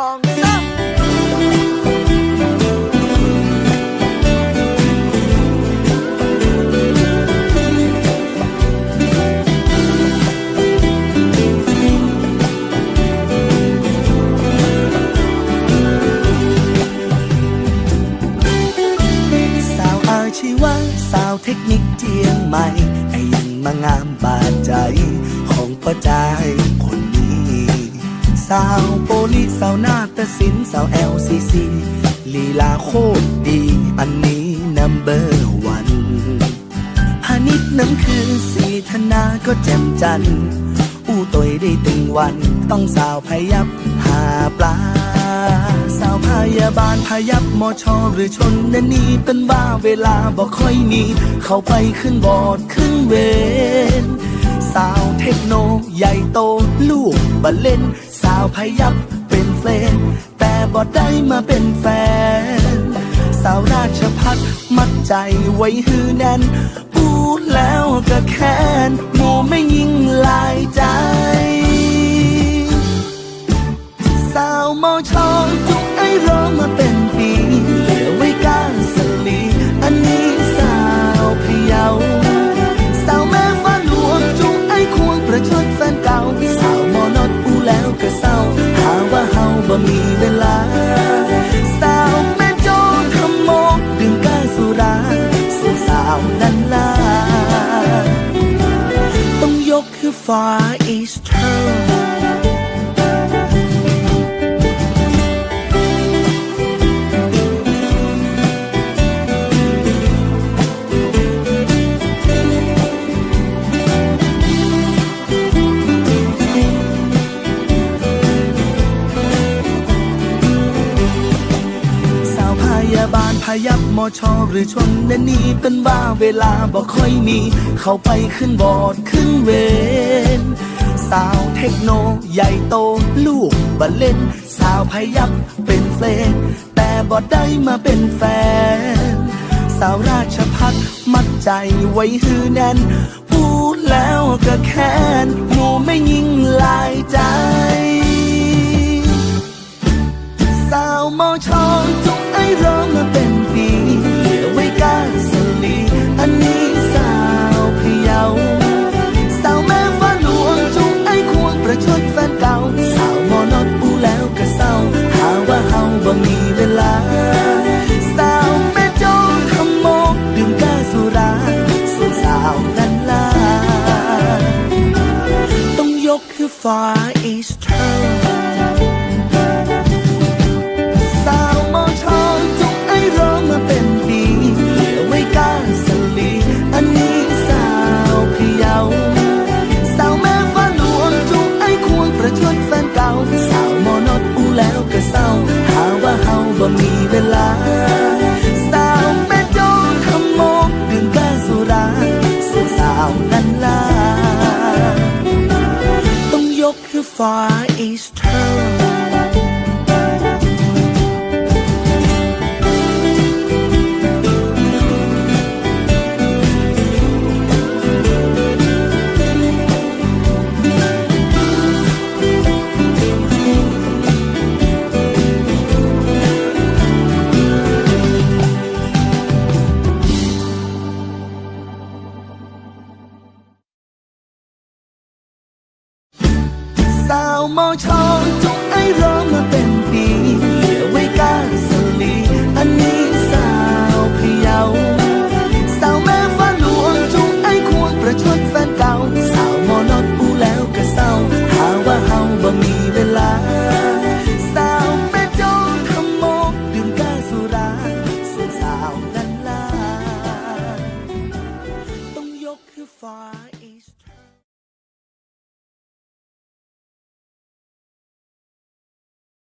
องสามสาวอาชีวะสาวเทคนิคเจียงใหม่ไอ้ยังมางามบาดใจ ของป้าจคนาวโปลิสาวนาฏศิลป์สาวแอลซีซีลีลาโคตรดี อันนี้นัมเบอร์วันพาณิชย์น้ำคือสีธนาก็แจ่มจัน อู้ตยได้ตึงวัน ต้องสาวพยับหาปลา สาวพยาบาลพยับมอชอหรือชนนันนี่เป็นบ้าเวลาบอกค่อยมี เข้าไปขึ้นบอดขึ้นเวรสาวเทคโนใหญ่โตลูกบัลเล่นาวพยับเป็นเฟนแต่บอดได้มาเป็นแฟน สาวราชพัฒมัดใจไว้ฮือแน่น พูดแล้วก็แค้นโมไม่ยิงลายใจ สาวมอชองจุกไอ้รอมาเป็นปีเหลือไว้ก้านสลี อันนี้สาวพยาสาวแม่ฟ้าหลวงจุกไอ้ควงประชดแฟนเก่า Far Eastern สาวพยาบาลพยับมอชอหรือชนนนี่เป็นบ้าเวลาบอกค่อยมี เข้าไปขึ้นบอดขึ้นเว เทคโนใหญ่โตลูกบัลเล่น สาวพยับเป็นเฟนแต่บอดได้มาเป็นแฟน สาวราชพัฒมัดใจไว้ฮือแน่น พูดแล้วก็แค้นโมไม่ยิงลายใจ บ่มีเวลา สาวแม่โจทำโมกดื่มกาสุราส่วนสาวนั้นลา ต้องยกคือฟ้าอีสเทอร์ Far าหมอ毛长，总爱让我变低，也为干死你，า妮少朋友，少没烦恼，总爱ควรประชดแฟนเก่าสาวมอนอนอูแล้วก็เศร้าหาว่าเฮาบ่มีเวลาสาวแม่จงทำโมกดื่มกาสุราส่วนสาวนั้นลาต้องยกคือฟ้า